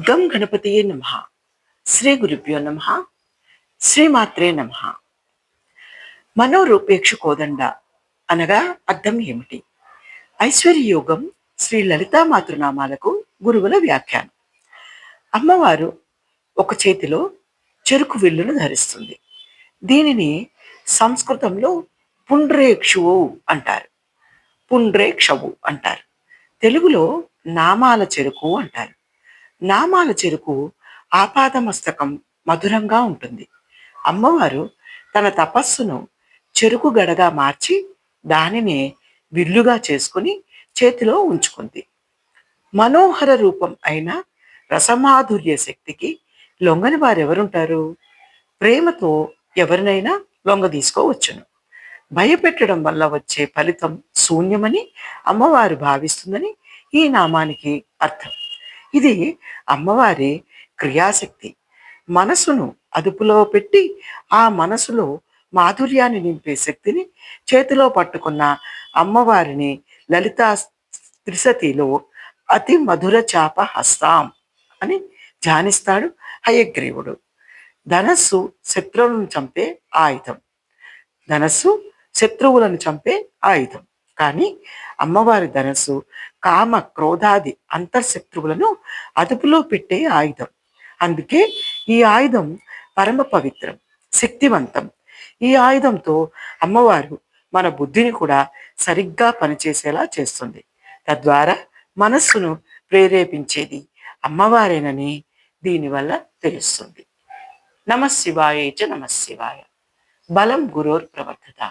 గం గణపతియే నమ. శ్రీ గురుభ్యో నమ. శ్రీమాత్రే నమ. మనోరూపేక్ష కోదండ అనగా అర్థం ఏమిటి? ఐశ్వర్యయోగం శ్రీ లలితా మాతృనామాలకు గురువుల వ్యాఖ్యానం. అమ్మవారు ఒక చేతిలో చెరుకు విల్లును ధరిస్తుంది. దీనిని సంస్కృతంలో పుండ్రేక్షువు అంటారు. పుండ్రేక్షవు అంటారు. తెలుగులో నామాల చెరుకు అంటారు. నామాల చెరుకు ఆపాదమస్తకం మధురంగా ఉంటుంది. అమ్మవారు తన తపస్సును చెరుకు గడగా మార్చి దానినే విల్లుగా చేసుకుని చేతిలో ఉంచుకుంది. మనోహర రూపం అయిన రసమాధుర్య శక్తికి లొంగని వారు ఎవరుంటారు ప్రేమతో ఎవరినైనా లొంగ తీసుకోవచ్చును. భయపెట్టడం వల్ల వచ్చే ఫలితం శూన్యమని అమ్మవారు భావిస్తుందని ఈ నామానికి అర్థం. ఇది అమ్మవారి క్రియాశక్తి. మనసును అదుపులో పెట్టి ఆ మనసులో మాధుర్యాన్ని నింపే శక్తిని చేతిలో పట్టుకున్న అమ్మవారిని లలితా త్రిసతిలో అతి మధుర చాప హస్తాం అని ధ్యానిస్తాడు హయగ్రీవుడు. ధనస్సు శత్రువులను చంపే ఆయుధం. ధనస్సు శత్రువులను చంపే ఆయుధం. కానీ అమ్మవారి ధనస్సు కామ క్రోధాది అంతర్శత్రువులను అదుపులో పెట్టే ఆయుధం. అందుకే ఈ ఆయుధం పరమ పవిత్రం శక్తివంతం. ఈ ఆయుధంతో అమ్మవారు మన బుద్ధిని కూడా సరిగ్గా పనిచేసేలా చేస్తుంది. తద్వారా మనస్సును ప్రేరేపించేది అమ్మవారేనని దీనివల్ల తెలుస్తుంది. నమశివాయ చ నమశివాయ. బలం గురోర్ ప్రవర్తత